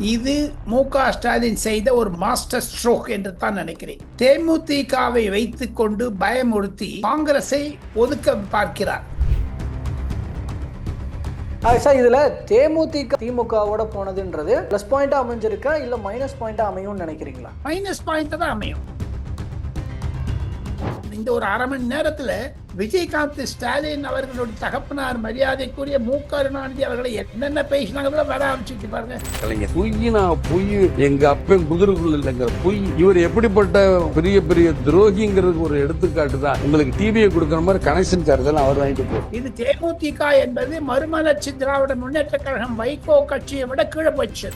இது மு க ஸ்டாலின் செய்த ஒரு மாஸ்டர் ஸ்ட்ரோக் என்று தான் நினைக்கிறேன். தேமுதிகவை வைத்துக்கொண்டு பயமுறுத்தி காங்கிரஸை ஒதுக்க பார்க்கிறார். சார் இதுல தேமுதிக திமுகவோட போனதுன்றது ப்ளஸ் பாயிண்டா அமைஞ்சிருக்கா இல்ல மைனஸ் பாயிண்டா அமையும்னு நினைக்கிறீங்களா? மைனஸ் பாயிண்ட் தான் அமையும். இந்த ஒரு அரை மணி நேரத்துல விஜயகாந்த் ஸ்டாலின் அவர்களுடைய தகப்பனார் மரியாதைக்குரிய மு கருணாநிதி அவர்களை என்னென்ன பேசினாங்க வர ஆரம்பிச்சுட்டு பாருங்க. கலைஞர். பொய்னா பொய் எங்க அப்பன் குதிரைக்குள்ள இல்லைங்கிற பொய். இவர் எப்படிப்பட்ட பெரிய பெரிய துரோகிங்கிறதுக்கு ஒரு எடுத்துக்காட்டு தான். உங்களுக்கு டிவியை கொடுக்குற மாதிரி கனெக்ஷன் சார்ஜ் எல்லாம் அவர் வாங்கிட்டு போ. இது தேமுதிக என்பது மறுமலர்ச்சி திராவிட முன்னேற்ற கழகம் வைகோ கட்சியை விட கீழே போச்சு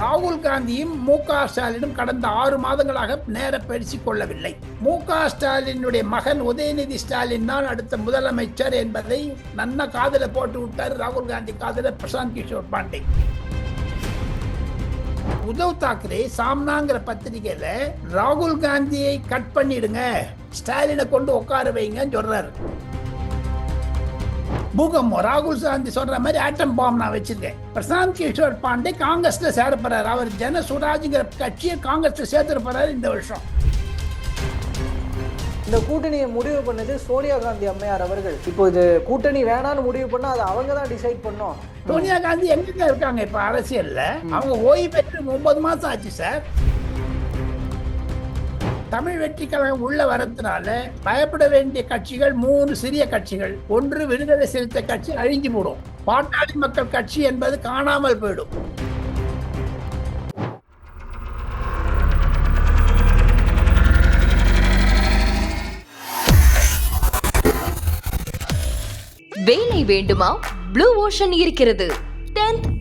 ராகுல் காந்தியும் மு க ஸ்டாலினும் கடந்த ஆறு மாதங்களாக நேர பேசிக் கொள்ளவில்லை. மு க ஸ்டாலினுடைய மகன் உதயநிதி ஸ்டாலின் தான் அடுத்த முதலமைச்சர் என்பதை நன்ன காதல போட்டு விட்டார் ராகுல் காந்தி காதல பிரசாந்த் கிஷோர் பாண்டே. உத்தவ் தாக்கரே சாம்னாங்கிற பத்திரிகையில ராகுல் காந்தியை கட் பண்ணிடுங்க ஸ்டாலினை கொண்டு உட்கார வைங்கன்னு சொல்றாரு. பூகம்பம் ராகுல் காந்தி சொல்ற மாதிரி ஆட்டம் பாம் நான் வச்சிருக்கேன். பிரசாந்த் கிஷோர் பாண்டே காங்கிரஸ்ல சேர போறாரு அவர் ஜன சுராஜ்ங்கிற கட்சியை காங்கிரஸ்ல சேர்த்துட்டு போறாரு இந்த வருஷம். இந்த கூட்டணியை முடிவு பண்ணது சோனியா காந்தி அம்மையார் அவர்கள். இப்போ இது கூட்டணி வேணான்னு முடிவு பண்ணா அது அவங்க தான் டிசைட் பண்ணோம் சோனியா காந்தி எங்க இருக்காங்க? இப்ப அரசியல்ல. அவங்க ஓய்வு பெற்று ஒன்பது மாசம் ஆச்சு சார். தமிழ் வெற்றி கழகம் உள்ள வரதுனால பயப்பட வேண்டிய கட்சிகள் மூணு சிறிய கட்சிகள். ஒன்று விடுதலை சிறுத்தை கட்சி அழிஞ்சு போடும். பாட்டாளி மக்கள் கட்சி என்பது காணாமல் போயிடும். வேலை வேண்டுமா? ப்ளூ ஓஷன் இருக்கிறது.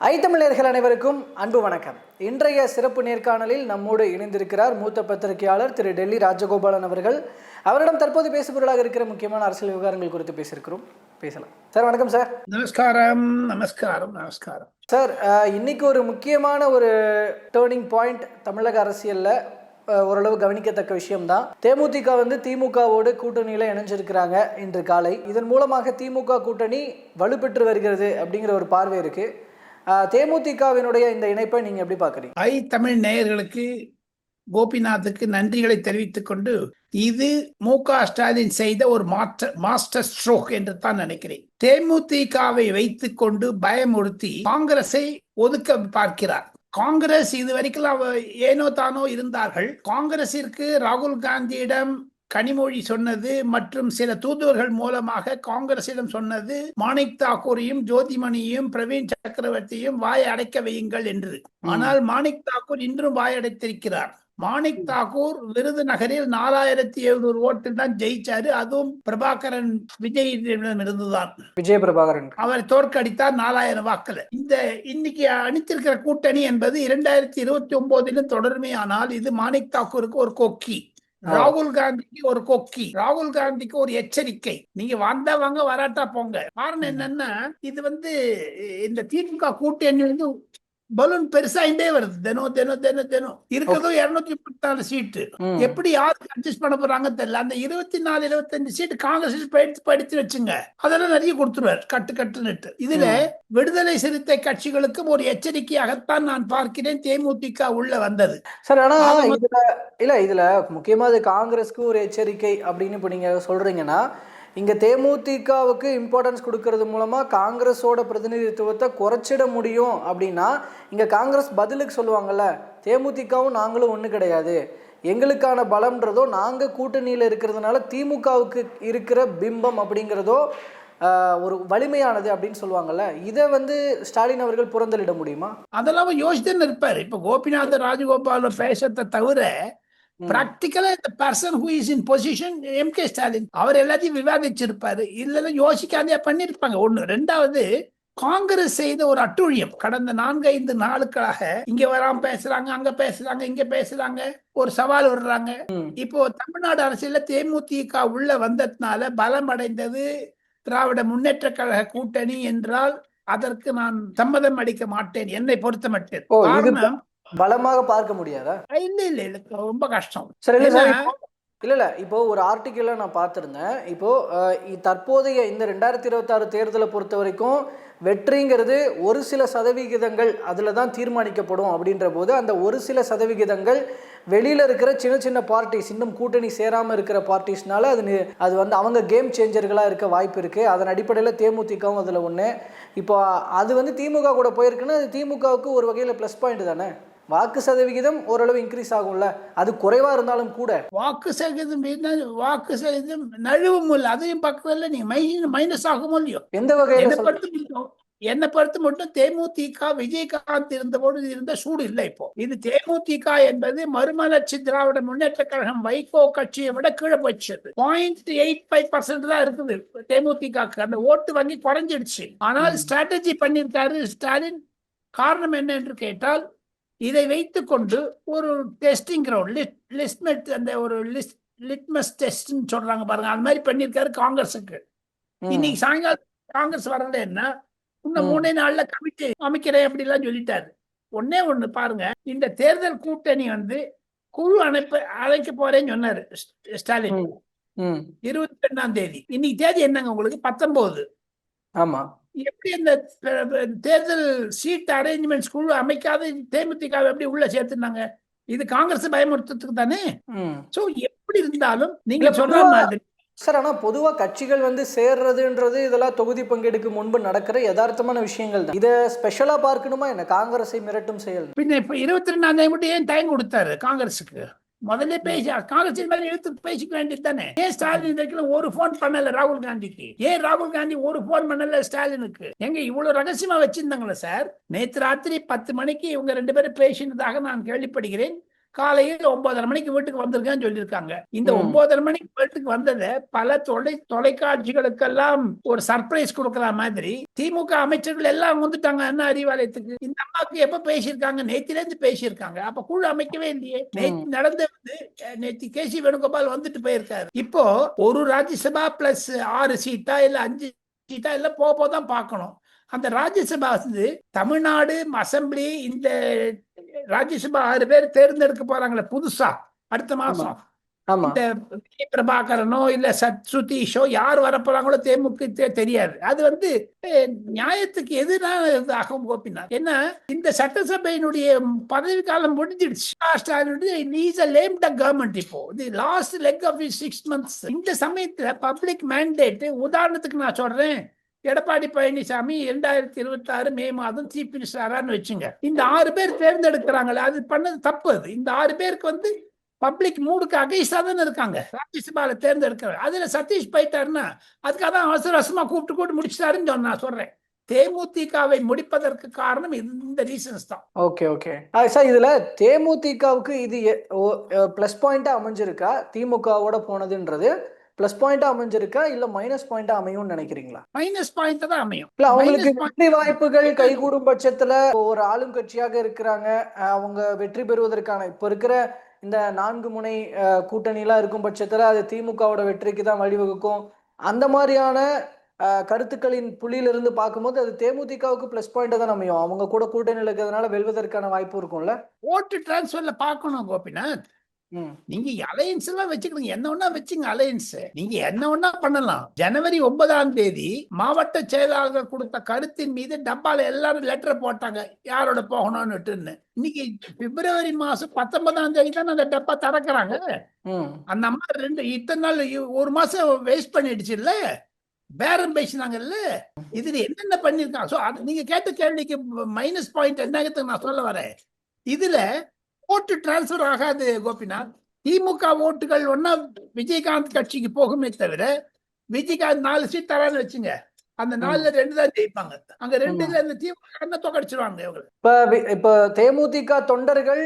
ஐத்தமிழர்கள் அனைவருக்கும் அன்பு வணக்கம். இன்றைய சிறப்பு நேர்காணலில் நம்மோடு இணைந்திருக்கிறார் மூத்த பத்திரிகையாளர் திரு டெல்லி ராஜகோபாலன் அவர்கள். அவரிடம் தற்போது பேசுபொருளாக இருக்கிற முக்கியமான அரசியல் விவகாரங்கள் குறித்து பேசியிருக்கிறோம். பேசலாம். சார் வணக்கம் சார். நமஸ்காரம் நமஸ்காரம் நமஸ்காரம். சார் இன்னைக்கு ஒரு முக்கியமான ஒரு டேர்னிங் பாயிண்ட் தமிழக அரசியல்ல ஓரளவு கவனிக்கத்தக்க விஷயம்தான். தேமுதிக வந்து திமுகவோடு கூட்டணியில இணைஞ்சிருக்கிறாங்க இன்று காலை. இதன் மூலமாக திமுக கூட்டணி வலுப்பெற்று வருகிறது அப்படிங்கிற ஒரு பார்வை இருக்கு. அஹ், தேமுதிகவினுடைய இந்த இணைப்பை நீங்க எப்படி பாக்குறீங்க ஐ தமிழ் நேயர்களுக்கு கோபிநாத்துக்கு நன்றிகளை தெரிவித்துக் கொண்டு இது மு க ஸ்டாலின் செய்த ஒரு மாஸ்டர் மாஸ்டர் ஸ்ட்ரோக் என்று தான் நினைக்கிறேன். தேமுதிகவை வைத்துக்கொண்டு பயமுறுத்தி காங்கிரஸை ஒதுக்க பார்க்கிறார். காங்கிரஸ் இது வரைக்கும் ஏனோ தானோ இருந்தார்கள். காங்கிரசிற்கு ராகுல் காந்தியிடம் கனிமொழி சொன்னது மற்றும் சில தூதுவர்கள் மூலமாக காங்கிரசிடம் சொன்னது மாணிக் தாக்கூரையும் ஜோதிமணியையும் பிரவீன் சக்கரவர்த்தியும் வாய் அடைக்க வையுங்கள் என்று. ஆனால் மாணிக் தாக்கூர் இன்றும் வாய் அடைத்திருக்கிறார். மாணிக் தாக்கூர் விருதுநகரில் நாலாயிரத்தி எழுநூறு ஓட்டில் தான் ஜெயிச்சாரு. அதுவும் பிரபாகரன் விஜயிடம் இருந்துதான். விஜய பிரபாகரன் அவர் தோற்கடித்தார் நாலாயிரம் வாக்குல இந்த இன்னைக்கு அணித்திருக்கிற கூட்டணி என்பது இரண்டாயிரத்தி இருபத்தி ஒன்பதிலும் தொடர்மையானால் இது மாணிக் தாக்கூருக்கு ஒரு கொக்கி. ராகுல் காந்திக்கு ஒரு கொக்கி ராகுல் காந்திக்கு ஒரு எச்சரிக்கை. நீங்க வந்தா வாங்க வராட்டா போங்க. காரணம் என்னன்னா இது வந்து இந்த திமுக கூட்டணி வந்து பலூன் பெருசாயிட்டே வருது. தினம் தினம் தினம் தினம். இருக்கிறதும் இருநூத்தி முப்பத்தி நாலு சீட்டு. எப்படி யாருக்கு அட்ஜஸ்ட் பண்ண போறாங்க தெரியல. அந்த இருபத்தி நாலு இருபத்தஞ்சு சீட்டு காங்கிரஸ் படித்து படித்து வச்சுங்க. அதெல்லாம் நிறைய கொடுத்துருவார். கட்டு கட்டுன்னுட்டு. இதுல விடுதலை சிறுத்தை கட்சிகளுக்கும் ஒரு எச்சரிக்கையாகத்தான் நான் பார்க்கிறேன். தேமுதிக உள்ள வந்தது. சார் ஆனா. இதுல இல்ல இதுல முக்கியமா அது காங்கிரஸ்க்கு ஒரு எச்சரிக்கை அப்படின்னு இப்ப நீங்க சொல்றீங்கன்னா இங்கே தேமுதிகவுக்கு இம்பார்ட்டன்ஸ் கொடுக்கறது மூலமாக காங்கிரஸோட பிரதிநிதித்துவத்தை குறைச்சிட முடியும் அப்படின்னா இங்கே காங்கிரஸ் பதிலுக்கு சொல்லுவாங்கள்ல தேமுதிகவும் நாங்களும் ஒன்று கிடையாது. எங்களுக்கான பலம்ன்றதோ நாங்கள் கூட்டணியில் இருக்கிறதுனால திமுகவுக்கு இருக்கிற பிம்பம் அப்படிங்கிறதோ ஒரு வலிமையானது அப்படின்னு சொல்லுவாங்கல்ல. இதை வந்து ஸ்டாலின் அவர்கள் புறந்தளிட முடியுமா? அதெல்லாம் யோசிச்சுன்னு இருப்பார். இப்போ கோபிநாத ராஜகோபால் பேசத்தை தவிர பிராக்டிக்கலா இந்த person who is in position M K Stalin அவர் எல்லாத்தையும் விவாதிச்சிருப்பாரு. இல்லைன்னா யோசிக்காதே பண்ணிருப்பாங்க. ஒண்ணு. ரெண்டாவது காங்கிரஸ் செய்த ஒரு அட்டுழியம் கடந்த நான்கு ஐந்து நாளுக்களாக இங்க வராம பேசுறாங்க அங்க பேசுறாங்க இங்க பேசுறாங்க ஒரு சவால் விடுறாங்க. இப்போ தமிழ்நாடு அரசியல்ல தேமுதிக உள்ள வந்ததுனால பலம் அடைந்தது திராவிட முன்னேற்ற கழக கூட்டணி என்றால் அதற்கு நான் சம்மதம் அளிக்க மாட்டேன். என்னை பொறுத்த மட்டும் பலமாக பார்க்க முடியாதா? இல்ல இல்ல இல்ல ரொம்ப கஷ்டம். சரி இல்ல சார் இல்ல இல்ல இப்போ ஒரு ஆர்டிக்கிள நான் பார்த்திருந்தேன். இப்போ தற்போதைய இந்த ரெண்டாயிரத்தி இருபத்தாறு தேர்தலை பொறுத்த வரைக்கும் வெற்றிங்கிறது ஒரு சில சதவிகிதங்கள் அதில் தான் தீர்மானிக்கப்படும் அப்படின்ற போது அந்த ஒரு சில சதவிகிதங்கள் வெளியில் இருக்கிற சின்ன சின்ன பார்ட்டிஸ் இன்னும் கூட்டணி சேராமல் இருக்கிற பார்ட்டிஸ்னால அது அது வந்து அவங்க கேம் சேஞ்சர்களாக இருக்க வாய்ப்பு இருக்குது அதன் அடிப்படையில் தேமுதிகவும் அதில் ஒன்று இப்போ அது வந்து திமுக கூட போயிருக்குன்னா அது திமுகவுக்கு ஒரு வகையில் ப்ளஸ் பாயிண்ட் தானே? வாக்கு சதவிகிதம் ஓரளவு இன்க்ரீஸ் ஆகும்ல? அது குறைவாக இருந்தாலும் கூட. வாக்கு சதவீதம் வாக்கு சதவீதம் நழுவும் இல்லை. அதையும் பக்கத்துல நீங்க மைனஸ் ஆகுமோ இல்லையோ? எந்த வகையில் என்னை பொறுத்து மட்டும் தேமுதிக விஜயகாந்த் இருந்தபோது இருந்த சூடு இல்லை இப்போ. இது தேமுதிக என்பது மறுமலர்ச்சி திராவிட முன்னேற்ற கழகம் வைகோ கட்சியை விட கீழே போச்சது பாயிண்ட் எயிட் ஃபைவ் பர்சன்ட் தான் இருக்குது தேமுதிக அந்த ஓட்டு வங்கி குறைஞ்சிடுச்சு. ஆனால் ஸ்ட்ராட்டஜி பண்ணியிருக்காரு ஸ்டாலின். காரணம் என்ன என்று கேட்டால் இதை வைத்துக்கொண்டு ஒரு டெஸ்டிங் கிரவுண்ட் லிஸ்ட் அந்த ஒரு லிஸ்ட் லிட்மஸ் டெஸ்ட்னு சொல்றாங்க பாருங்க. அந்த மாதிரி பண்ணியிருக்காரு காங்கிரஸுக்கு. இன்னைக்கு சாயங்காலம் காங்கிரஸ் வரலன்னா இன்னும். மூணே நாள்ல கமிட்டி அமைக்கிறேன் அப்படிலாம் சொல்லிட்டாரு. ஒண்ணே ஒண்ணு பாருங்க. இந்த தேர்தல் கூட்டணி வந்து குழு அனுப்ப அழைக்க போறேன்னு சொன்னாரு ஸ்டாலின். இருபத்தி ரெண்டாம் தேதி. இன்னைக்கு தேதி என்னங்க உங்களுக்கு? பத்தொன்பது ஆமா. எப்படி இந்த தேர்தல் சீட் அரேஞ்ச்மெண்ட்ஸ் குழு அமைக்காத தேமுதிக எப்படி உள்ள சேர்த்துனாங்க? இது காங்கிரஸ் பயமுறுத்துறதுக்கு தானே? சோ எப்படி இருந்தாலும் நீங்க சொல்ற மாதிரி சார் ஆனால் பொதுவாக கட்சிகள் வந்து சேர்றதுன்றது இதெல்லாம் தொகுதி பங்கெடுக்கு முன்பு நடக்கிற யதார்த்தமான விஷயங்கள் தான். இதை ஸ்பெஷலாக பார்க்கணுமா? என்ன காங்கிரஸை மிரட்டும் செயல் பின்ன இப்ப இருபத்தி ரெண்டாம் தேதி மட்டும் ஏன் டைம் கொடுத்தாரு காங்கிரஸுக்கு? முதல்ல பேசி காங்கிரஸ் மேல எடுத்து பேசிக்க வேண்டியது தானே? ஏன் ஸ்டாலின் இதுக்கு ஒரு போன் பண்ணல ராகுல் காந்திக்கு? ஏன் ராகுல் காந்தி ஒரு போன் பண்ணல ஸ்டாலினுக்கு? எங்க இவ்வளவு ரகசியமா வச்சிருந்தாங்களே சார்? நேத்து ராத்திரி பத்து மணிக்கு இவங்க ரெண்டு பேரும் பேசினதாக நான் கேள்விப்படுகிறேன். காலையில் ஒன்பதரை மணிக்கு வீட்டுக்கு வந்திருக்கேன்னு சொல்லியிருக்காங்க. இந்த. ஒன்பதரை மணிக்கு வீட்டுக்கு வந்ததை பல தொலை தொலைக்காட்சிகளுக்கெல்லாம் ஒரு சர்ப்ரைஸ் கொடுக்கிற மாதிரி திமுக அமைச்சர்கள் எல்லாம் வந்துட்டாங்க என்ன அறிவாலயத்துக்கு. இந்த அம்மாக்கு எப்ப பேசியிருக்காங்க? நேத்தில இருந்து பேசியிருக்காங்க. அப்ப குழு அமைக்கவே இல்லையே. நேத்து நடந்த வந்து நேத்து கேசி வேணுகோபால் வந்துட்டு போயிருக்காரு. இப்போ ஒரு ராஜ்யசபா பிளஸ் ஆறு சீட்டா இல்ல அஞ்சு சீட்டா இல்ல போக தான் பார்க்கணும். அந்த ராஜ்யசபா வந்து தமிழ்நாடு அசெம்பிளி இந்த ராஜ்யசபா ஆறு பேர் தேர்ந்தெடுக்க போறாங்களே புதுசா அடுத்த மாசம். இந்த. பிரபாகரனோ இல்ல சத் சுதீஷோ யார் வரப்போறாங்களோ தேமுக தெ- தெரியாது. அது வந்து நியாயத்துக்கு எதிரான ஆகும் கோபிநாத். என்ன இந்த சட்டசபையினுடைய பதவி காலம் முடிஞ்சிடுச்சு. கவர்மெண்ட் இப்போ. இது last leg of six months இந்த சமயத்துல பப்ளிக் மேண்டேட் உதாரணத்துக்கு நான் சொல்றேன். எடப்பாடி பழனிசாமி இரண்டாயிரத்தி இருபத்தி ஆறு மே மாதம் சீஃப் மினிஸ்டரான்னு வச்சுங்க. இந்த ஆறு பேர் தேர்ந்தெடுக்கிறாங்களே அது பண்ணது தப்பு அது. இந்த ஆறு பேருக்கு வந்து பப்ளிக் மூடுக்கு அகைஸ்டா தானே இருக்காங்க. ராஜ்யசபால தேர்ந்தெடுக்கிறாங்க அதுல சதீஷ் போயிட்டாருன்னா அதுக்காக தான் அவசர அவசரமா கூப்பிட்டு கூப்பிட்டு முடிச்சிட்டாருன்னு சொன்ன நான் சொல்றேன். தேமுதிகவை முடிப்பதற்கு காரணம் இந்த ரீசன்ஸ் தான். Okay okay. சார் இதுல தேமுதிகவுக்கு இது ப்ளஸ் பாயிண்டா அமைஞ்சிருக்கா? திமுகவோட போனதுன்றது. ப்ளஸ் பாயிண்டா அமைஞ்சிருக்கா இல்ல மைனஸ் பாயிண்டா அமையும்னு நினைக்கிறீங்களா? மைனஸ் பாயிண்ட் தான் அமையும். இல்ல அவங்களுக்கு. வெற்றி வாய்ப்புகள் கைகூடும் பட்சத்துல ஒரு ஆளும் கட்சியாக இருக்கிறாங்க. அவங்க வெற்றி பெறுவதற்கான இப்ப இருக்கிற இந்த நான்கு முனை அஹ், கூட்டணிலாம் இருக்கும் பட்சத்துல அது திமுகவோட வெற்றிக்கு தான் வழிவகுக்கும். அந்த மாதிரியான கருத்துக்களின் புள்ளியிலிருந்து பார்க்கும்போது அது தேமுதிகவுக்கு ப்ளஸ் பாயிண்டா தான் அமையும். அவங்க கூட கூட்டணியில் இருக்கிறதுனால வெல்வதற்கான வாய்ப்பு இருக்கும்ல? ஓட்டு டிரான்ஸ்ஃபர்ல பார்க்கணும் கோபிநாத். நீங்க அலையன்ஸ் எல்லாம் வச்சுக்கணும். என்ன ஒண்ணா வச்சுங்க அலையன்ஸ் நீங்க என்ன ஒண்ணா பண்ணலாம்? ஜனவரி ஒன்பதாம் தேதி மாவட்ட செயலாளர்கள் கொடுத்த கருத்தின் மீது டப்பால எல்லாரும் லெட்டர் போட்டாங்க. யாரோட போகணும்னுட்டுன்னு. இன்னைக்கு பிப்ரவரி மாசம் பத்தொன்பதாம் தேதி தான் அந்த டப்பா திறக்கிறாங்க? அந்த அம்மா ரெண்டு இத்தனை நாள் ஒரு மாசம் வேஸ்ட் பண்ணிடுச்சு இல்ல பேரம் பேசினாங்கல்ல? இதுல என்னென்ன பண்ணிருக்காங்க? சோ அது நீங்க கேட்ட கேள்விக்கு மைனஸ் பாயிண்ட் என்னங்கிறது நான் சொல்ல வரேன். இதுல ஓட்டு டிரான்ஸ்ஃபர் ஆகாது கோபிநாத். திமுக ஓட்டுகள் ஒன்னா விஜயகாந்த் கட்சிக்கு போகுமே தவிர விஜயகாந்த் நாலு சீட் தரான்னு வச்சுங்க. அந்த நாலுல ரெண்டு தான் ஜெயிப்பாங்க. அங்க ரெண்டுல இந்த திமுக தோக்கடிச்சிருவாங்க இவங்க. இப்ப இப்ப தேமுதிக தொண்டர்கள்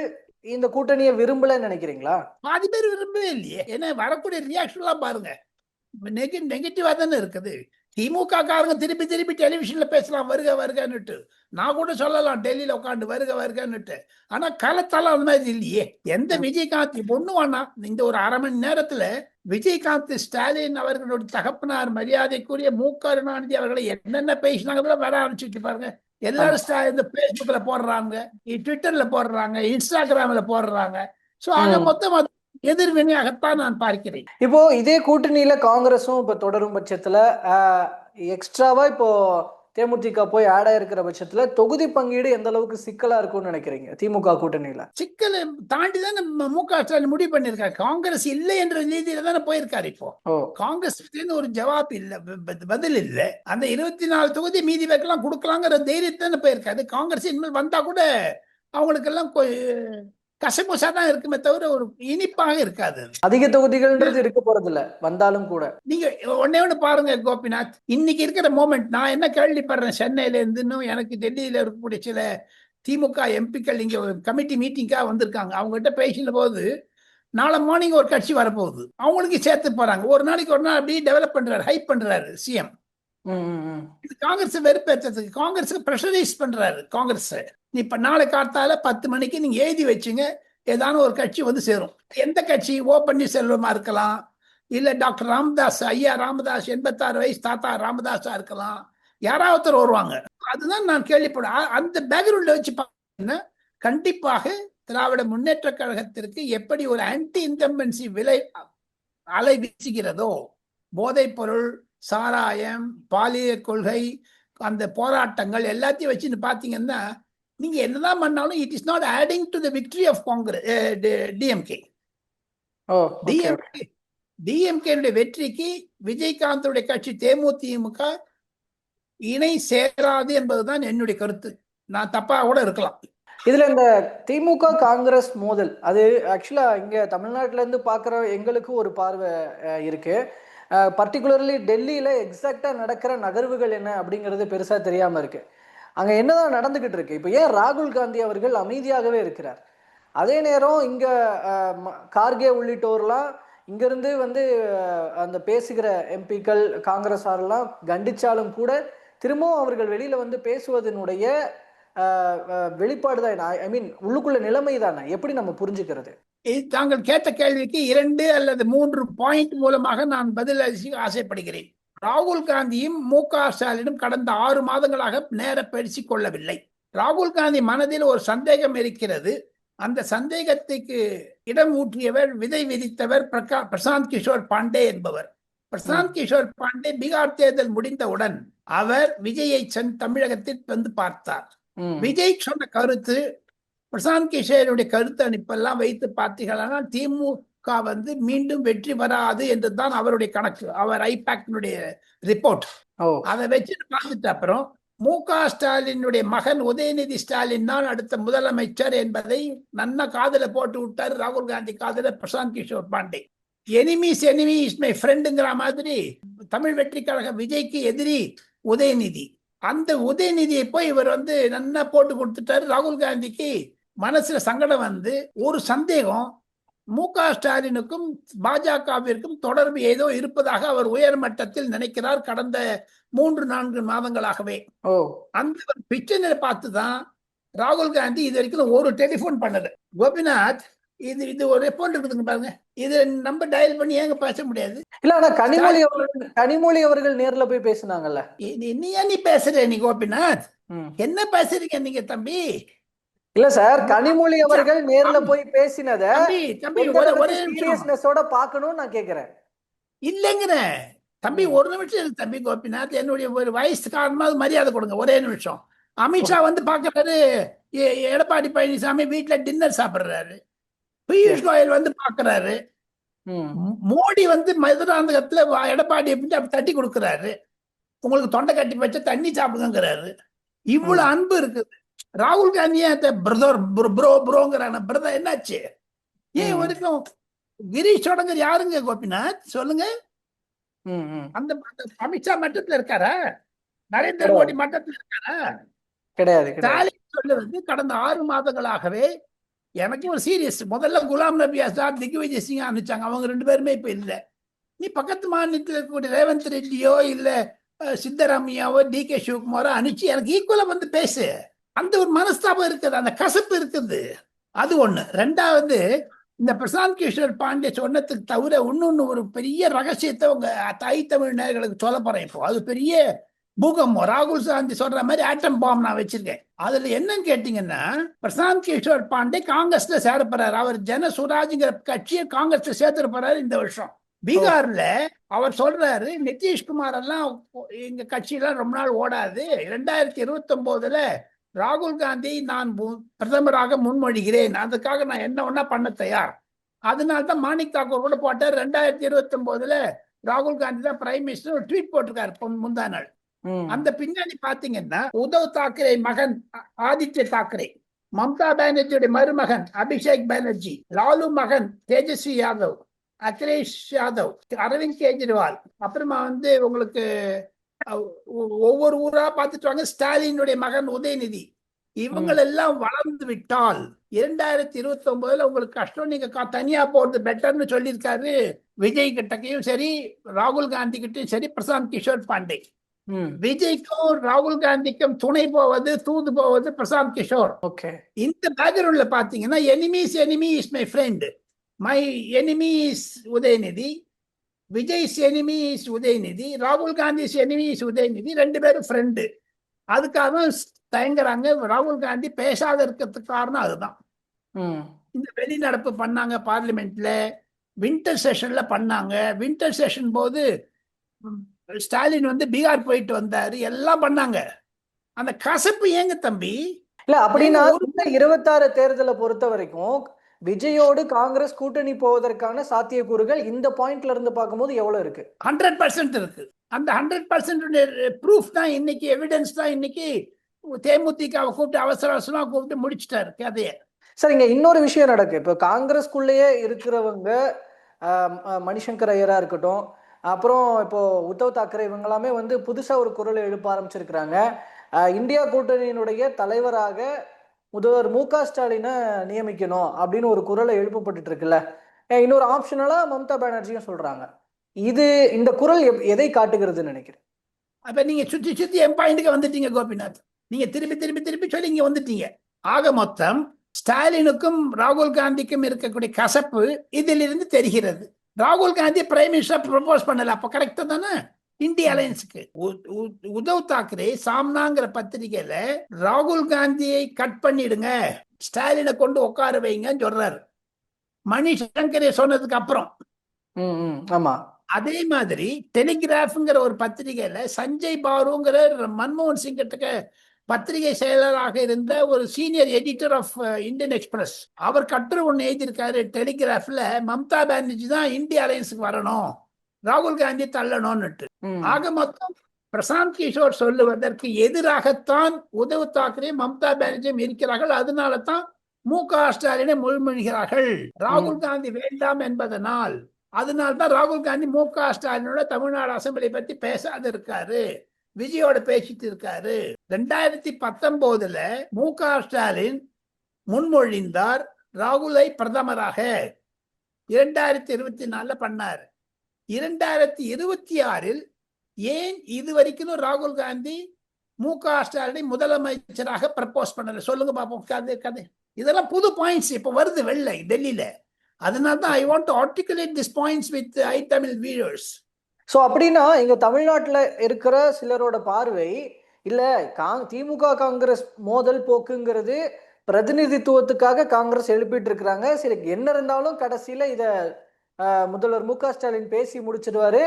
இந்த கூட்டணியை விரும்பலன்னு நினைக்கிறீங்களா? பாதி பேர் விரும்பவே இல்லையே. ஏன்னா வரக்கூடிய ரியாக்ஷன் எல்லாம் பாருங்க. நெகட்டிவா தானே இருக்குது. திமுக காரங்க திருப்பி திருப்பி டெலிவிஷன்ல பேசலாம் வருக வருகன்னுட்டு. நான் கூட சொல்லலாம் டெல்லியில உட்காந்து வருக வருகன்னுட்டு. ஆனா களத்தளம் அந்த மாதிரி இல்லையே. எந்த விஜயகாந்த் இப்ப ஒண்ணு வேணா இந்த ஒரு அரை மணி நேரத்துல விஜயகாந்த் ஸ்டாலின் அவர்களுடைய தகப்பனார் மரியாதைக்குரிய மு கருணாநிதி அவர்களை என்னென்ன பேசினாங்க வர ஆரம்பிச்சுட்டு பாருங்க. எல்லாரும் இந்த பேஸ்புக்ல போடுறாங்க ட்விட்டர்ல போடுறாங்க இன்ஸ்டாகிராம்ல போடுறாங்க. சோ ஆக ம். மொத்தம் அது எதிர்வினையாகத்தான் நான் பார்க்கிறேன். இப்போ இதே கூட்டணியில காங்கிரஸும் இப்போ தொடரும் பட்சத்துல எக்ஸ்ட்ராவா இப்போ தேமுதிக போய் ஆட் ஆயிருக்கிற பட்சத்துல தொகுதி பங்கீடு எந்த அளவுக்கு சிக்கலா இருக்கும்னு நினைக்கிறீங்க திமுக கூட்டணியில? சிக்கலை தாண்டி தான் மு க ஸ்டாலின் முடிவு பண்ணிருக்காரு காங்கிரஸ் இல்லை என்ற ரீதியில தானே போயிருக்காரு இப்போ. காங்கிரஸ் ஒரு ஜவாப் இல்ல பதில் இல்ல. அந்த இருபத்தி நாலு தொகுதி மீதி வைக்கலாம் கொடுக்கலாங்கிற தைரியத்தானே போயிருக்காரு. காங்கிரஸ் இனிமேல் வந்தா கூட அவங்களுக்கு எல்லாம் கசமுசா தான் இருக்குமே தவிர ஒரு இனிப்பாக இருக்காது அது. அதிக தொகுதிகள்ன்றது இருக்க போறது இல்ல வந்தாலும் கூட. நீங்க ஒன்னே ஒண்ணு பாருங்க கோபிநாத். இன்னைக்கு இருக்கிற மோமெண்ட் நான் என்ன கேள்விப்படுறேன் சென்னையில இருந்துன்னு எனக்கு டெல்லியில இருக்கக்கூடிய சில திமுக எம்பிக்கள் இங்க கமிட்டி மீட்டிங்காக வந்திருக்காங்க. அவங்க கிட்ட பேசின போது நாளை மார்னிங் ஒரு கட்சி வரப்போகுது. அவங்களுக்கு சேர்த்து போறாங்க. ஒரு நாளைக்கு ஒரு நாள் அப்படியே டெவலப் பண்றாரு ஹைப் பண்றாரு சிஎம். இது காங்கிரஸ் வெறுப்பேற்றதுக்கு காங்கிரஸுக்கு ப்ரெஷரைஸ் பண்றாரு காங்கிரஸ். இப்ப நாளை காத்தால பத்து மணிக்கு நீங்க எழுதி வச்சுங்க ஏதான ஒரு கட்சி வந்து சேரும். எந்த கட்சி? ஓ பன்னீர்செல்வமா இருக்கலாம் இல்ல டாக்டர் ராமதாஸ் ஐயா ராமதாஸ் எண்பத்தாறு வயசு தாத்தா ராமதாஸா இருக்கலாம். யாராவது வருவாங்க? அதுதான் நான் கேள்விப்பட அந்த பேக்ரவுண்ட்ல வச்சு பார்த்தீங்கன்னா கண்டிப்பாக திராவிட முன்னேற்ற கழகத்திற்கு எப்படி ஒரு ஆன்டி இன்கம்பன்சி விலை அலை வீசுகிறதோ போதைப் பொருள் சாராயம் பாலியல் கொள்கை அந்த போராட்டங்கள் எல்லாத்தையும் வச்சுன்னு பார்த்தீங்கன்னா நீங்க என்னதான் பண்ணாலும் it is not adding to the victory of Congress DMK O. DMK DMK வெற்றிக்கு விஜயகாந்தோடைய கட்சி தேமுதிமுக இணை சேராது என்பதுதான் என்னுடைய கருத்து. நான் தப்பா கூட இருக்கலாம். இதுல இந்த திமுக காங்கிரஸ் மோதல் அது ஆக்சுவலா இங்க தமிழ்நாட்டுல இருந்து பாக்குற எங்களுக்கு ஒரு பார்வை இருக்கு. பர்டிகுலர்லி டெல்லியில எக்ஸாக்டா நடக்கிற நகர்வுகள் என்ன அப்படிங்கிறது பெருசா தெரியாம இருக்கு. அங்க என்னதான் நடந்துகிட்டு இருக்கு? இப்போ ஏன் ராகுல் காந்தி அவர்கள் அமைதியாகவே இருக்கிறார்? அதே நேரம் இங்க ம- கார்கே உள்ளிட்டோர்லாம் இங்கிருந்து வந்து அந்த பேசுகிற எம்பிக்கள் காங்கிரஸாரெல்லாம் கண்டிச்சாலும் கூட திரும்பவும் அவர்கள் வெளியில வந்து பேசுவதனுடைய வெளிப்பாடு தான் ஐ மீன் உள்ளுக்குள்ள நிலைமை தானே? எப்படி நம்ம புரிஞ்சுக்கிறது? தாங்கள் கேட்ட கேள்விக்கு இரண்டு அல்லது மூன்று பாயிண்ட் மூலமாக நான் பதில் ஆசைப்படுகிறேன். ராகுல் காந்தியும் மு க ஸ்டாலினும் கடந்த ஆறு மாதங்களாக நேர பயிற்சி கொள்ளவில்லை ராகுல் காந்தி மனதில் ஒரு சந்தேகம் இருக்கிறது. அந்த சந்தேகத்துக்கு இடம் ஊற்றியவர் விதை விதித்தவர் பிரகா பிரசாந்த் கிஷோர் பாண்டே என்பவர். பிரசாந்த் கிஷோர் பாண்டே பீகார் தேர்தல் முடிந்தவுடன் அவர் விஜயை சென் தமிழகத்தில் வந்து பார்த்தார். விஜய் சொன்ன கருத்து பிரசாந்த் கிஷோருடைய கருத்து அனுப்பெல்லாம் வைத்து பார்த்தீர்களானால் திமுக வந்து மீண்டும் வெற்றி வராது என்றுதான் அவருடைய கணக்கு அவர் ஐபேக்னுடைய ரிப்போர்ட் அதை வச்சுட்டு பார்த்துட்டு அப்புறம் மு க ஸ்டாலினுடைய மகன் உதயநிதி ஸ்டாலின் தான் அடுத்த முதலமைச்சர் என்பதை நன்ன காதுல போட்டு விட்டார் ராகுல் காந்தி காதுல Prashant Kishor Pandey. Enemies enemy is my ஃப்ரெண்டுங்கிற மாதிரி தமிழ் வெற்றி கழக விஜய்க்கு எதிரி உதயநிதி. அந்த உதயநிதியை போய் இவர் வந்து நன்னா போட்டு கொடுத்துட்டாரு. ராகுல் காந்திக்கு மனசுல சங்கடம் வந்து ஒரு சந்தேகம் மு க. ஸ்டாலினுக்கும் பாஜகவிற்கும் தொடர்பு ஏதோ இருப்பதாக அவர் உயர் மட்டத்தில் நினைக்கிறார் கடந்த மூன்று நான்கு மாதங்களாகவே. அந்த பிக்சரை பார்த்து தான் ராகுல் காந்தி இது வரைக்கும் ஒரு டெலிஃபோன் பண்ணல. கோபிநாத் இது இது ஒரு ரெப்போர்ட் இருக்குதுங்க பாருங்க. இது நம்பர் டயல் பண்ணி ஏங்க பேச முடியாது? இல்ல ஆனா கனிமொழி அவர்கள் கனிமொழி அவர்கள் நேர்ல போய் பேசினாங்கல்ல. நீ- நீ- பேசுற நீ கோபிநாத். என்ன பேசுறீங்க நீங்க தம்பி? இல்ல சார் கனிமொழி அவர்கள் நேர்ல போய் பேசினத தம்பி தம்பி ஒரே ஒரே நிமிஷம். சீரியஸ்னஸோட பாக்கணும்னு நான் கேக்குறேன். இல்லைங்கிற தம்பி ஒரு நிமிஷம் இரு தம்பி கோபிநாத். என்னுடைய ஒரு வயசு காரணமாக மரியாதை கொடுங்க. ஒரே நிமிஷம். அமித்ஷா வந்து பார்க்கறாரு எ- எடப்பாடி பழனிசாமி வீட்டுல டின்னர் சாப்பிடுறாரு. பியூஷ் கோயல் வந்து. மோ- மோடி வந்து மதுராந்தகத்துல எடப்பாடி அப்படி தட்டி கொடுக்கறாரு. உங்களுக்கு தொண்டை கட்டி வச்ச தண்ணி சாப்பிடுங்கிறாரு இவ்வளவு அன்பு இருக்குது. ராகுல் காந்தி ஏன் பிரதர் ப்ரோ ப்ரோங்கிறான பிரதர் என்னாச்சு? ஏன். வரைக்கும் கிரீஷ் தொடங்கர் யாருங்க கோபிநாத்? சொல்லுங்க. அந்த அமித்ஷா மட்டத்துல இருக்காரா? நரேந்திர. மோடி மட்டத்துல இருக்காரா? கிடையாது ஸ்டாலின் சொல்லுவது கடந்த ஆறு மாதங்களாகவே எனக்கு ஒரு சீரியஸ் முதல்ல குலாம் நபி ஆசாத் திக்விஜய் சிங் அனுப்பிச்சாங்க. அவங்க ரெண்டு பேருமே இப்ப இல்ல. நீ பக்கத்து மாநிலத்தில் இருக்கக்கூடிய ரேவந்த் ரெட்டியோ இல்ல சித்தராமையாவோ டி கே சிவகுமாரோ அனுப்பிச்சு எனக்கு ஈக்குவலா வந்து பேசு. அந்த ஒரு மனஸ்தாபம் இருக்குது அந்த கசப்பு இருக்குது. அது ஒண்ணு. ரெண்டாவது இந்த பிரசாந்த் கிஷோர் பாண்டே சொன்னதுக்கு தவிர இன்னொன்னு ஒரு பெரிய ரகசியத்தை உங்க தாய் தமிழ் நேர்களுக்கு சொல்ல போறேன் இப்போ. அது பெரிய பூகம்பம் ராகுல் காந்தி சொல்ற மாதிரி ஆட்டம் பாம் நான் வச்சிருக்கேன். அதுல என்னன்னு கேட்டீங்கன்னா பிரசாந்த் கிஷோர் பாண்டே காங்கிரஸ்ல சேர போறாரு அவர் ஜன சுராஜ்ங்கிற கட்சியை காங்கிரஸ்ல சேர்த்துட்டு போறாரு இந்த வருஷம். பீகார்ல அவர் சொல்றாரு நிதிஷ்குமார் எல்லாம் எங்க கட்சியெல்லாம் ரொம்ப நாள் ஓடாது. ரெண்டாயிரத்தி இருபத்தி ஒன்பதுல ராகுல் காந்தி நான் பிரதமராக முன்மொழிகிறேன். அதுக்காக நான் என்ன ஒண்ணா பண்ண தயார்? அதனால தான் மாணிக் தாக்கூர் கூட போட்டார். ரெண்டாயிரத்தி இருபத்தி ஒன்பதுல ராகுல் காந்தி தான் பிரைம் மினிஸ்டர் ஒரு ட்வீட் போட்டிருக்காரு முந்தா நாள். அந்த பின்னாடி பாத்தீங்கன்னா உத்தவ் தாக்கரே மகன் ஆதித்ய தாக்கரே மம்தா பானர்ஜியுடைய மருமகன் அபிஷேக் பானர்ஜி லாலு மகன் தேஜஸ்வி யாதவ் அகிலேஷ் யாதவ் அரவிந்த் கெஜ்ரிவால். அப்புறமா வந்து உங்களுக்கு ஒவ்வொரு ஊரா பார்த்துட்டு வாங்க. ஸ்டாலினுடைய மகன் உதயநிதி. இவங்களெல்லாம் வளர்ந்து விட்டால் இரண்டாயிரத்தி இருபத்தி ஒன்பதுல உங்களுக்கு கஷ்டம். நீங்க தனியா போறது பெட்டர்னு சொல்லியிருக்காரு விஜய் கிட்டக்கையும் சரி ராகுல் காந்தி கிட்டயும் சரி பிரசாந்த் கிஷோர் பாண்டே. விஜய்க்கும் ராகுல் காந்திக்கும் துணை போவது தூது போவது பிரசாந்த் கிஷோர். ஓகே. இந்த பேக்ரவுண்ட்ல பாத்தீங்கன்னா enemies enemy is my friend my enemy is Udhayanidhi Vijay's enemy is Udhayanidhi ராகுல் காந்திஸ் எனிமி இஸ் உதயநிதி ரெண்டு பேரும் ஃப்ரெண்டு அதுக்காக தான் தயங்குறாங்க. ராகுல் காந்தி பேசாத இருக்கிறதுக்கு காரணம் அதுதான். இந்த வெளிநடப்பு பண்ணாங்க பார்லிமெண்ட்ல வின்டர் செஷன்ல பண்ணாங்க. வின்டர் செஷன் போது ஸ்டாலின் வந்து பீகார் போயிட்டு வந்தாரு. எல்லாம் பண்ணாங்க. அந்த கசப்பு ஏங்க தம்பி? இல்ல அப்படின்னா இருபத்தாறு தேர்தலை பொறுத்த வரைக்கும் விஜயோடு காங்கிரஸ் கூட்டணி போவதற்கான சாத்தியக்கூறுகள் இந்த பாயிண்ட்ல இருந்து பார்க்கும்போது எவ்வளவு இருக்கு? ஹண்ட்ரட் பர்சன்ட் இருக்கு. அந்த ஹண்ட்ரட் பர்சன்ட் ப்ரூஃப் தான் இன்னைக்கு எவிடன்ஸ் தான் இன்னைக்கு தேமுதிகவை கூப்பிட்டு அவசர அவசரமா கூப்பிட்டு முடிச்சிட்டாரு கதையை. சார் இங்க இன்னொரு விஷயம் நடக்கு. இப்போ காங்கிரஸ்குள்ளேயே இருக்கிறவங்க மணிசங்கர் ஐயரா இருக்கட்டும் அப்புறம் இப்போ உத்தவ் தாக்கரே இவங்க எல்லாமே வந்து புதுசா ஒரு குரலை எழுப்ப ஆரம்பிச்சிருக்கிறாங்க. இந்தியா கூட்டணியினுடைய தலைவராக முதல்வர் மு க ஸ்டாலினை நியமிக்கணும் அப்படின்னு ஒரு குரலை எழுப்பப்பட்டு இருக்குல்ல இன்னொரு ஆப்ஷனலா மம்தா பானர்ஜியும் சொல்றாங்க. இது இந்த குரல் எப்- எதை காட்டுகிறதுன்னு நினைக்கிறேன். அப்ப நீங்க சுத்தி சுத்தி என் பாயிண்ட்டுக்கு வந்துட்டீங்க கோபிநாத். நீங்க திருப்பி திருப்பி திருப்பி சொல்லி இங்க வந்துட்டீங்க. ஆக மொத்தம் ஸ்டாலினுக்கும் ராகுல் காந்திக்கும் இருக்கக்கூடிய கசப்பு இதிலிருந்து தெரிகிறது. ராகுல் காந்தி பிரைம் மினிஸ்டர் ப்ரொபோஸ் பண்ணல அப்ப கரெக்டா தானே? இந்திய அலையன்ஸுக்கு. உத்தவ் தாக்கரே சாம்னாங்கிற பத்திரிகையில ராகுல் காந்தியை கட் பண்ணிடுங்க. ஸ்டாலினை கொண்டு உட்கார வைங்கன்னு சொல்றாரு. மணி சங்கரே சொன்னதுக்கு அப்புறம். ஆமா. அதே மாதிரி டெலிகிராஃப்ங்கிற ஒரு பத்திரிகையில சஞ்சய் பாருங்கிற மன்மோகன் சிங் கிட்ட பத்திரிகை செயலராக இருந்த ஒரு senior editor of Indian Express. அவர் கட்டுரை ஒன்று எழுதியிருக்காரு டெலிகிராஃப்ல மம்தா பானர்ஜி தான் இந்திய அலையன்ஸுக்கு வரணும். ராகுல் காந்தி தள்ளணும்னுட்டு. ஆக மொத்தம் பிரசாந்த் கிஷோர் சொல்லுவதற்கு எதிராகத்தான் உத்தவ் தாக்கரே மம்தா பானர்ஜியும் இருக்கிறார்கள் அதனால தான் மு க ஸ்டாலினை முன்மொழிகிறார்கள் ராகுல் காந்தி வேண்டாம் என்பதனால் அதனால தான் ராகுல் காந்தி மு க ஸ்டாலினோட தமிழ்நாடு அசெம்பிளி பத்தி பேசாத இருக்காரு. விஜயோட பேசிட்டு இருக்காரு. ரெண்டாயிரத்தி பத்தொன்பதுல மு க ஸ்டாலின் முன்மொழிந்தார் ராகுலை பிரதமராக. இரண்டாயிரத்தி இருபத்தி நாலுல பண்ணார். இரண்டாயிரத்தி இருபத்தி ஆறில் ஏன் இது வரைக்கும் ராகுல் காந்தி மு க ஸ்டாலினை முதலமைச்சராக ப்ரப்போஸ் பண்ணல? சொல்லுங்க பாப்போம் கதை கதை இதெல்லாம் புது பாயிண்ட்ஸ் இப்ப வருது வெள்ளை டெல்லியில. அதனால தான் I want to articulate this points with I Tamil viewers so அப்படின்னா இங்க தமிழ்நாட்டுல இருக்கிற சிலரோட பார்வை இல்ல காங் திமுக காங்கிரஸ் மோதல் போக்குங்கிறது பிரதிநிதித்துவத்துக்காக காங்கிரஸ் எழுப்பிட்டு இருக்கிறாங்க. சரி என்ன இருந்தாலும் கடைசியில இத முதல்வர் மு க ஸ்டாலின் பேசி முடிச்சிடுவாரு.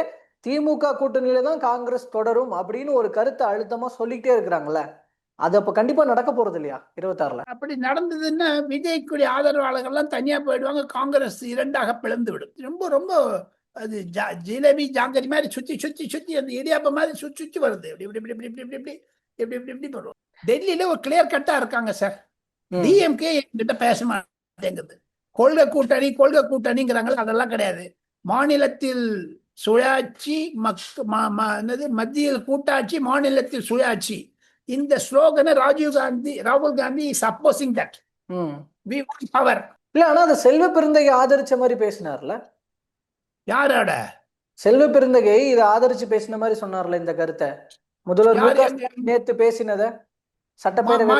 திமுக கூட்டணியில தான் காங்கிரஸ் தொடரும் அப்படின்னு ஒரு கருத்தை அழுத்தமா சொல்லிக்கிட்டே இருக்கிறாங்கல்ல. அது அப்ப கண்டிப்பா நடக்க போறது இல்லையா? இருபத்தாறுல. அப்படி நடந்ததுன்னா விஜய்க்குரிய ஆதரவாளர்கள்லாம் தனியா போயிடுவாங்க. காங்கிரஸ் இரண்டாக பிளந்து விடும் ரொம்ப ரொம்ப அது ஜா- ஜிலேபி ஜாங்கரி மாதிரி சுத்தி சுத்தி சுத்தி அந்த இடியாப்பம் மாதிரி சுத்தி சுத்தி வருது. இப்படி இப்படி இப்படி இப்படி இப்படி இப்படி இப்படி இப்படி இப்படி வரும். டெல்லியில ஒரு கிளியர் கட்டா இருக்காங்க சார். டிஎம்கே என்கிட்ட பேச மாட்டேங்குது. கொள்கை கூட்டணி கொள்கை கூட்டணிங்கிறாங்களா அதெல்லாம் கிடையாது. மாநிலத்தில் சுயாட்சி மக் என்னது மத்தியில் கூட்டாட்சி மாநிலத்தில் சுயாட்சி இந்த ஸ்லோகனை ராஜீவ் காந்தி ராகுல் Gandhi is opposing that we power இல்ல ஆனா அந்த செல்வ பெருந்தையை ஆதரிச்ச மாதிரி பேசினார்ல? யாரோட? செல்வ பெருந்தகை இதை ஆதரிச்சு பேசின மாதிரி சொன்னார்ல இந்த கருத்தை? முதல்வர் நேத்து பேசினத? சட்டப்பேரவை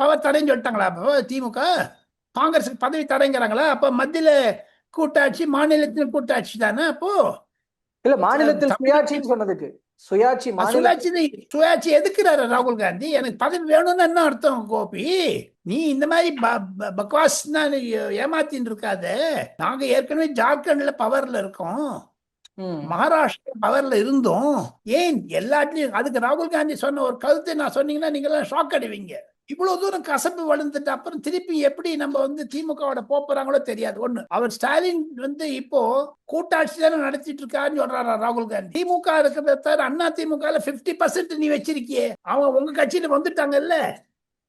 பவர் தடைன்னு சொல்லிட்டாங்களா திமுக? காங்கிரஸுக்கு பதவி தடைங்கிறாங்களா அப்ப மத்தியில கூட்டாட்சி மாநிலத்தின் கூட்டாட்சி தானே அப்போ? இல்ல மாநிலத்தில் சுயாட்சின்னு சொன்னதுக்கு. சுயாட்சி சுயாட்சி சுயாட்சி எதுக்குறாரு ராகுல் காந்தி? எனக்கு பதவி வேணும்னு என்ன அர்த்தம் கோபி? நீ இந்த மாதிரி பக்வாஸ் ஏமாத்தின்னு இருக்காத. நாங்க ஏற்கனவே ஜார்க்கண்ட்ல பவர்ல இருக்கோம். மகாராஷ்டிரா பவர்ல இருந்தோம். ஏன்? எல்லாத்துலயும் அதுக்கு ராகுல் காந்தி சொன்ன ஒரு கருத்தை நான் சொன்னீங்கன்னா நீங்க எல்லாம் ஷாக் அடைவீங்க. இவ்வளவு தூரம் கசப்பு வளர்ந்துட்டு அப்புறம் திருப்பி எப்படி நம்ம வந்து திமுகவோட போறாங்களோ தெரியாது. ஒண்ணு அவர் ஸ்டாலின் வந்து இப்போ கூட்டாட்சி தானே நடத்திட்டு இருக்காருன்னு சொல்றாரா ராகுல் காந்தி. திமுக இருக்கிறத அண்ணா திமுக பிப்டி பர்சன்ட் நீ வச்சிருக்கியே. அவங்க உங்க கட்சியில வந்துட்டாங்கல்ல.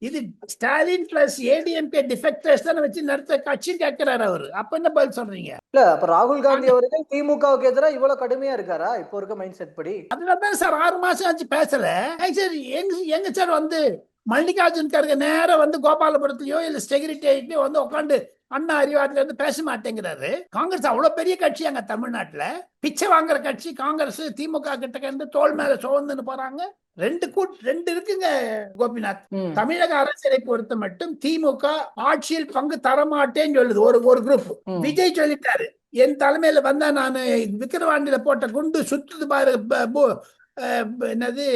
இது ஸ்டாலின் பிளஸ் ஏடிஎம்கே டிஃபெக்டர்ஸ் தானே வச்சு நடத்த கட்சி கேட்கிறாரு அவரு. அப்ப என்ன பதில் சொல்றீங்க? இல்ல அப்ப ராகுல் காந்தி அவர்கள் திமுகவுக்கு எதிராக இவ்வளவு கடுமையா இருக்காரா? இப்போ இருக்க மைண்ட் செட் படி. அதுலதான் சார் ஆறு மாசம் ஆச்சு பேசல. சார் எங்க எங்க சார் வந்து மல்லிகார்ஜுன் கர்க நேரா வந்து கோபாலபுரத்துலயோ இல்ல செக்ரட்டரியோ வந்து உட்காந்து அண்ணா அறிவாத்துல இருந்து பேச மாட்டேங்கிறாரு. காங்கிரஸ் அவ்வளவு பெரிய கட்சி அங்க தமிழ்நாட்டுல. பிச்சை வாங்குற கட்சி காங்கிரஸ் திமுக கிட்ட இருந்து தோல் மேல சோர்ந்துன்னு போறாங்க. ரெண்டு கூட் ரெண்டு இருக்குங்க கோபிநாத். தமிழக அரசியலை பொறுத்த மட்டும் திமுக ஆட்சியில் பங்கு தரமாட்டேன்னு சொல்லுது. ஒரு ஒரு குரூப். விஜய் சொல்லிட்டாரு. என் தலைமையில வந்தா நான் விக்கிரவாண்டியில போட்ட குண்டு சுத்துது பாரு என்னது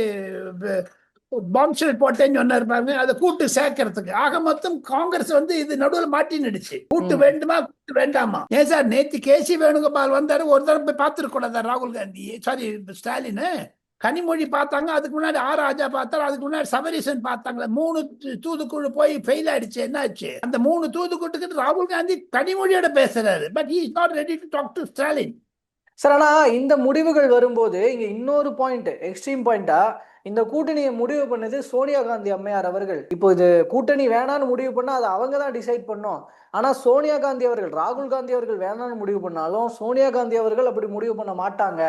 பாம்ஷெல் போட்டேன்னு சொன்னாரு பாருங்க. அதை கூட்டு சேர்க்கறதுக்கு. ஆக மொத்தம் காங்கிரஸ் வந்து இது நடுவுல மாட்டின்னுடுச்சு கூட்டு. வேண்டுமா கூட்டு வேண்டாமா? ஏன் சார் நேத்து கேசி வேணுகோபால் வந்தாரு. ஒரு தடவை போய் பார்த்துருக்க கூடாதா ராகுல் காந்தி. சாரி ஸ்டாலின். கனிமொழி பார்த்தாங்க. அதுக்கு முன்னாடி ஆர் ராஜா பார்த்தாரு. அதுக்கு முன்னாடி சபரீசன் பார்த்தாங்களே. மூணு தூதுக்குழு போய் ஃபெயில் ஆயிடுச்சு. என்னாச்சு? அந்த மூணு தூதுக்குட்டுக்கு ராகுல் காந்தி கனிமொழியோட பேசுறாரு. But is not ready to talk to Stalin sir ஆனா இந்த முடிவுகள் வரும்போது இங்க இன்னொரு பாயிண்ட் எக்ஸ்ட்ரீம் பாயிண்டா இந்த கூட்டணியை முடிவு பண்ணது சோனியா காந்தி அம்மையார் அவர்கள். இப்போ இது கூட்டணி வேணான்னு முடிவு பண்ணா அது அவங்க தான் டிசைட் பண்ணோம். ஆனா சோனியா காந்தி அவர்கள் ராகுல் காந்தி அவர்கள் வேணான்னு முடிவு பண்ணாலும் சோனியா காந்தி அவர்கள் அப்படி முடிவு பண்ண மாட்டாங்க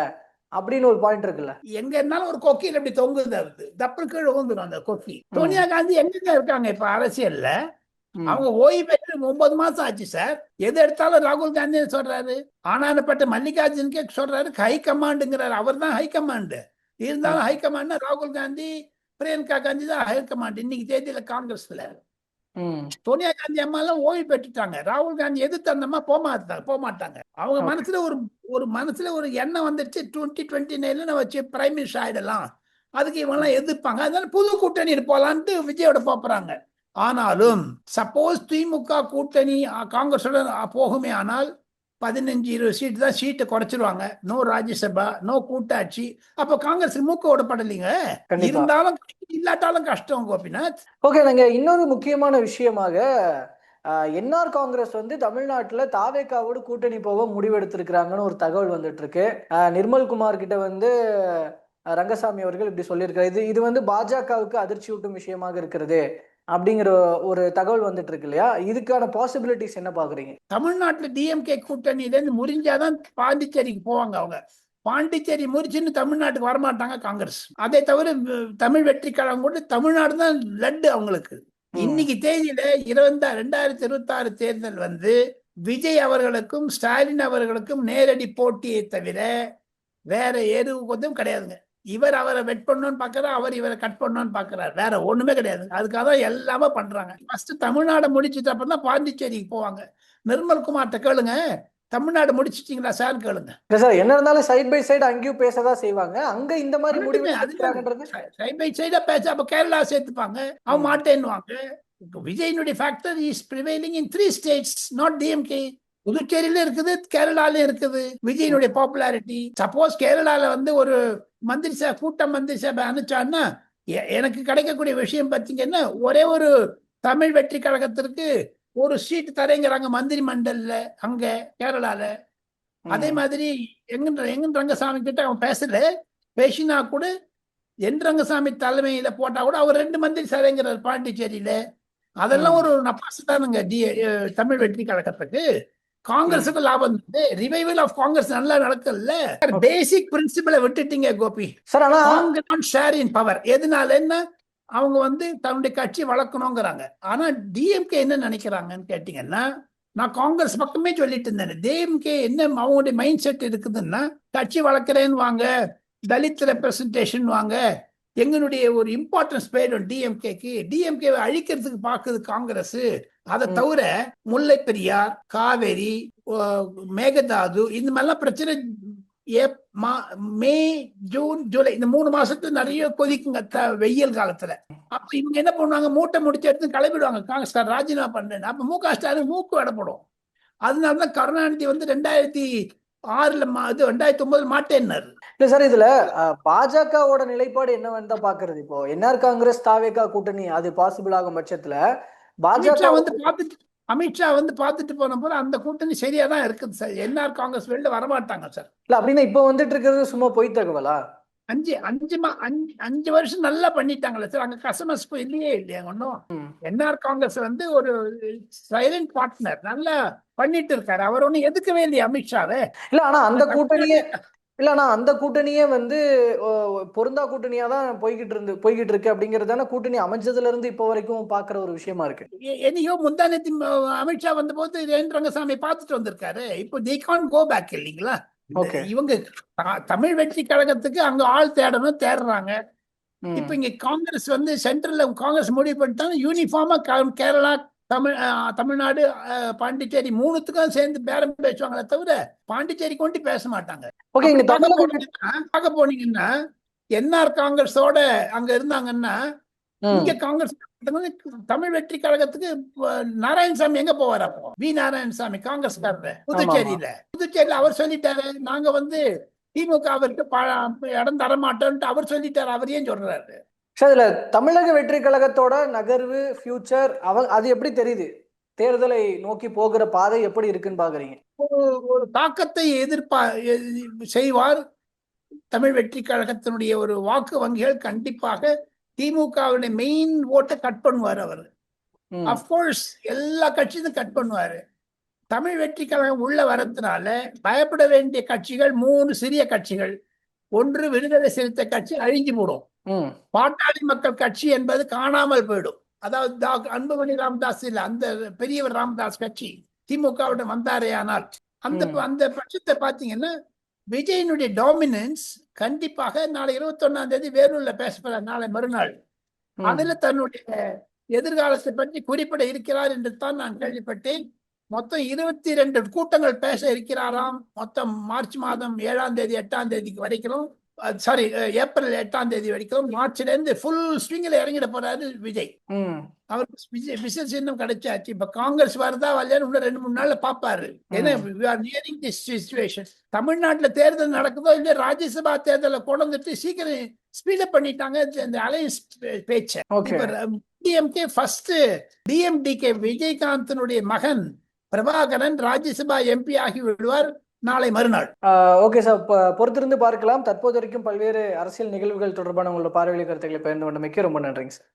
அப்படின்னு ஒரு பாயிண்ட் இருக்குல்ல. எங்க இருந்தாலும் ஒரு கொக்கியில் அப்படி தொங்குது அது. தப்பு கீழே ஊந்துடும் அந்த கொக்கி. சோனியா காந்தி எங்கங்க இருக்காங்க இப்ப அரசியல்ல. அவங்க ஓய்வு ஒன்பது மாசம் ஆச்சு சார். எது எடுத்தாலும் ராகுல் காந்தி சொல்றாரு. ஆனானப்பட்ட மல்லிகார்ஜுனுக்கே சொல்றாரு ஹை கமாண்டுங்கிறாரு. அவர் தான் ஹை கமாண்டு. இருந்தாலும் ஹை கமாண்ட் ராகுல் காந்தி பிரியங்கா காந்தி தான் ஹை கமாண்ட். இன்னைக்கு தேதியில காங்கிரஸ்ல. சோனியா காந்தி அம்மா எல்லாம் ஓய்வு பெற்றுட்டாங்க. ராகுல் காந்தி எதிர்த்து அந்த அம்மா போக மாட்டாங்க போக மாட்டாங்க. அவங்க. மனசுல ஒரு ஒரு மனசுல ஒரு எண்ணம் வந்துருச்சு டுவெண்ட்டி டுவெண்ட்டி நைன்ல நான் வச்சு பிரைம் மினிஸ்டர் ஆயிடலாம். அதுக்கு இவங்கெல்லாம் எதிர்ப்பாங்க. அதனால புது கூட்டணி போலான்ட்டு விஜயோட போறாங்க. ஆனாலும் சப்போஸ் திமுக கூட்டணி காங்கிரஸோட போகுமே ஆனால் பதினஞ்சு இருபது சீட் தான் சீட்டை குறைச்சிருவாங்க. நோ ராஜ்யசபா நோ கூட்டாட்சி. அப்ப காங்கிரஸ் மூக்க விடப்படலைங்க கண்டிப்பா. இருந்தாலும் இல்லாட்டாலும் கஷ்டம் கோபிநாத். ஓகே நாங்க இன்னொரு முக்கியமான விஷயமாக என்ஆர் காங்கிரஸ் வந்து தமிழ்நாட்டுல தாவேக்காவோடு கூட்டணி போக முடிவெடுத்திருக்கிறாங்கன்னு ஒரு தகவல் வந்துட்டு இருக்கு நிர்மல் குமார் கிட்ட வந்து ரங்கசாமி அவர்கள் இப்படி சொல்லியிருக்காரு இது இது வந்து பாஜகவுக்கு அதிர்ச்சியூட்டும் விஷயமாக இருக்கிறது. அப்படிங்கிற ஒரு தகவல் வந்துட்டு இருக்கு இல்லையா? இதுக்கான பாசிபிலிட்டிஸ் என்ன பாக்குறீங்க? தமிழ்நாட்டுல டிஎம்கே கூட்டணியில இருந்து முறிஞ்சாதான் பாண்டிச்சேரிக்கு போவாங்க அவங்க. பாண்டிச்சேரி முறிச்சுன்னு தமிழ்நாட்டுக்கு வரமாட்டாங்க காங்கிரஸ். அதை தவிர தமிழ் வெற்றி கழகம் கூட தமிழ்நாடு தான் லட்டு அவங்களுக்கு. இன்னைக்கு தேதியில இருபத்தா ரெண்டாயிரத்தி இருபத்தி ஆறு தேர்தல் வந்து விஜய் அவர்களுக்கும் ஸ்டாலின் அவர்களுக்கும் நேரடி போட்டியை தவிர வேற எதுவும் கிடையாதுங்க. இவர் அவரை வெட் பண்ணணும்னு பாக்குறாரு அவர் இவரை கட் பண்ணணும்னு பாக்குறாரு வேற ஒண்ணுமே கிடையாது. அதுக்காக தான் எல்லாமே பண்றாங்க. ஃபர்ஸ்ட் தமிழ்நாடு முடிச்சிட்டு அப்புறம் தான் பாண்டிச்சேரிக்கு போவாங்க. நிர்மல் குமார்ட்ட கேளுங்க. தமிழ்நாடு முடிச்சிட்டீங்களா சார்? கேளுங்க. சார் என்ன இருந்தாலும் சைட் பை சைடு அங்கேயும் பேசதான் செய்வாங்க. அங்க இந்த மாதிரி முடிவு சைட் பை சைடா பேச அப்ப கேரளா சேர்த்துப்பாங்க. அவன். மாட்டேன்னுவாங்க. விஜயினுடைய factor is prevailing in three states not DMK புதுச்சேரியில இருக்குது கேரளால இருக்குது. விஜயினுடைய பாப்புலாரிட்டி சப்போஸ் கேரளால வந்து ஒரு மந்திரி சபை கூட்டம் மந்திரி சபை அனுப்பிச்சான்னா எ- எனக்கு கிடைக்கக்கூடிய விஷயம் பார்த்தீங்கன்னா ஒரே ஒரு தமிழ் வெற்றி கழகத்திற்கு ஒரு சீட் தரேங்கிறாங்க மந்திரி மண்டல்ல அங்க கேரளால. அதே மாதிரி எங்க எங்க ரங்கசாமி கிட்ட அவன் பேசல. பேசினா கூட என் ரங்கசாமி தலைமையில போட்டா கூட அவர் ரெண்டு மந்திரி சரைங்கிறார் பாண்டிச்சேரியில. அதெல்லாம். ஒரு நப்பாசு தானுங்க டி தமிழ் வெற்றி கழகத்துக்கு. காங்கிரஸுக்கு லாபம் இருந்தது ரிவைவல் ஆஃப் காங்கிரஸ் நல்லா நடக்கல பேசிக் பிரின்சிபலை விட்டுட்டீங்க கோபி. சார் ஆனா ஷேர் இன் பவர் எதனால என்ன? அவங்க வந்து தன்னுடைய கட்சி வளர்க்கணுங்கிறாங்க. ஆனா டிஎம்கே என்ன நினைக்கிறாங்கன்னு கேட்டீங்கன்னா நான் காங்கிரஸ் பக்கமே சொல்லிட்டு இருந்தேன். டிஎம்கே என்ன அவங்களுடைய மைண்ட் செட் இருக்குதுன்னா கட்சி வளர்க்குறேன்னு வாங்க தலித் ரெப்ரசன்டேஷன் வாங்க எங்களுடைய ஒரு இம்பார்ட்டன்ஸ் போயிடும் டிஎம்கேக்கு டிஎம்கே அழிக்கிறதுக்கு பாக்குது காங்கிரஸ். அதை. தவிர முல்லை பெரியார் காவேரி மேகதாது இந்த மாதிரிலாம் பிரச்சனை மா- ஜூன் ஜூலை இந்த மூணு மாசத்துக்கு நிறைய கொதிக்குங்க வெயில் காலத்துல. அப்ப இவங்க என்ன பண்ணுவாங்க? மூட்டை முடிச்சு எடுத்து கிளம்பிடுவாங்க. காங்கிரஸ் ராஜினாமா பண்ணேன் அப்ப மு க ஸ்டாலின் மூக்கு விடப்படும் அதனாலதான் கருணாநிதி வந்து ரெண்டாயிரத்தி ஆறுல இது ரெண்டாயிரத்தி ஒன்பதுல மாட்டேன்னாரு. இல்ல சார் இதுல பாஜகவோட நிலைப்பாடு என்னவென்னு தான் பாக்குறது. இப்போ என்ஆர் காங்கிரஸ் தாவேகா கூட்டணி அது பாசிபிள் ஆகும் பட்சத்துல பாஜக வந்து பார்த்துட்டு அமித்ஷா வந்து பார்த்துட்டு போன போது அந்த கூட்டணி சரியா தான் இருக்குது சார். என்ஆர் காங்கிரஸ் வெளில வரமாட்டாங்க சார். இல்ல அப்படின்னா இப்ப வந்துட்டு இருக்கிறது சும்மா பொய் தகவலா? அஞ்சு அஞ்சு மா அஞ்சு அஞ்சு வருஷம் நல்லா பண்ணிட்டாங்களே சார். அங்க கஸ்டமர்ஸ் இல்லையே இல்லையா ஒன்றும். என்ஆர் காங்கிரஸ் வந்து ஒரு சைலண்ட் பார்ட்னர். நல்லா பண்ணிட்டு இருக்காரு. அவர் ஒன்றும் எதுக்கவே இல்லையா அமித்ஷாவை. இல்ல ஆனா அந்த கூட்டணியே இல்ல ஆனா அந்த கூட்டணியே வந்து பொருந்தா கூட்டணியா தான் போய்கிட்டு இருந்து போய்கிட்டு இருக்கு அப்படிங்கிறது தானே கூட்டணி அமைஞ்சதுல இருந்து இப்போ வரைக்கும் பாக்குற ஒரு விஷயமா இருக்கு என்னையோ முந்தானத்தி அமித்ஷா வந்த போது ரங்கசாமி பார்த்துட்டு வந்திருக்காரு இப்போ தி கான் கோ பேக் இல்லைங்களா. இவங்க தமிழ் வெற்றி கழகத்துக்கு அங்க ஆள் தேடணும் தேடுறாங்க. இப்ப இங்க காங்கிரஸ் வந்து சென்ட்ரல்ல காங்கிரஸ் முடிவு பண்ணிட்டாங்க யூனிஃபார்மா கேரளா தமிழ் தமிழ்நாடு பாண்டிச்சேரி மூணுத்துக்கும் சேர்ந்து பேரம் பேசுவாங்களே தவிர பாண்டிச்சேரி கொண்டு பேச மாட்டாங்க. பார்க்க போனீங்கன்னா என்ஆர் காங்கிரஸோட அங்க இருந்தாங்கன்னா. இங்க காங்கிரஸ் தமிழ் வெற்றி கழகத்துக்கு நாராயணசாமி எங்க போவார் அப்போ? வி. நாராயணசாமி காங்கிரஸ்காரர் புதுச்சேரியில. புதுச்சேரியில அவர் சொல்லிட்டாரு நாங்க வந்து திமுக அவருக்கு இடம் தர மாட்டோம்ட்டு அவர் சொல்லிட்டாரு அவர் ஏன் சொல்றாரு? சார் இதுல தமிழக வெற்றி கழகத்தோட நகர்வு ஃபியூச்சர் அவ அது எப்படி தெரியுது? தேர்தலை நோக்கி போகிற பாதை எப்படி இருக்குன்னு பாக்குறீங்க? ஒரு ஒரு தாக்கத்தை எதிர்ப்பா எ- செய்வார் தமிழ் வெற்றி கழகத்தினுடைய ஒரு வாக்கு வங்கிகள். கண்டிப்பாக திமுகவுடைய மெயின் ஓட்டை கட் பண்ணுவார் அவர். அப்கோர்ஸ் எல்லா கட்சியும் கட் பண்ணுவாரு. தமிழ் வெற்றி கழகம் உள்ள வரதுனால பயப்பட வேண்டிய கட்சிகள் மூணு சிறிய கட்சிகள். ஒன்று விடுதலை சிறுத்தை கட்சி அழிஞ்சு போடும். பாட்டாளி மக்கள் கட்சி என்பது காணாமல் போயிடும். அதாவது அன்புமணி ராமதாஸ் இல்ல அந்த பெரியவர் ராமதாஸ் கட்சி திமுகவிடம் வந்தாரே ஆனால் அந்த. அந்த பட்சத்தை பாத்தீங்கன்னா விஜயனுடைய டாமினன்ஸ் கண்டிப்பாக நாளை இருபத்தி ஒன்னாம் தேதி வேலூர்ல பேசப்படுற நாளை மறுநாள். அதுல தன்னுடைய எதிர்காலத்தை பற்றி குறிப்பிட இருக்கிறார் என்று தான் நான் கேள்விப்பட்டேன். மொத்தம் இருபத்தி ரெண்டு கூட்டங்கள் பேச இருக்கிறாராம். மொத்தம் மார்ச் மாதம் ஏழாம் தேதி எட்டாம் தேதிக்கு வரைக்கும். சாரி ஏப்ரல் எட்டாம் தேதி வரைக்கும் மார்ச்ல இருந்து ஃபுல் ஸ்விங்கில் இறங்கிட போறாரு விஜய். அவருக்கு விஜய் பிசினஸ் இன்னும் கிடைச்சாச்சு. இப்ப காங்கிரஸ் வருதா வரலையான்னு இன்னும் ரெண்டு மூணு நாள்ல பாப்பாரு. ஏன்னா nearing this situation. தமிழ்நாட்டுல தேர்தல் நடக்குதோ இல்லையோ ராஜ்யசபா தேர்தலை கொண்டு வந்துட்டு சீக்கிரம் ஸ்பீடப் பண்ணிட்டாங்க இந்த அலையன்ஸ் பேச்சை. டிஎம்கே ஃபர்ஸ்ட் டிஎம்டிகே விஜயகாந்தனுடைய மகன் பிரபாகரன் ராஜ்யசபா எம்பி ஆகி விடுவார். நாளை மறுநாள். Okay sir. பொறுத்திருந்து பார்க்கலாம். தற்போது வரைக்கும் பல்வேறு அரசியல் நிகழ்வுகள் தொடர்பான உங்களோட பார்வைகளை கருத்துக்களை பகிர்ந்து கொண்டமைக்கு ரொம்ப நன்றிங்க சார்.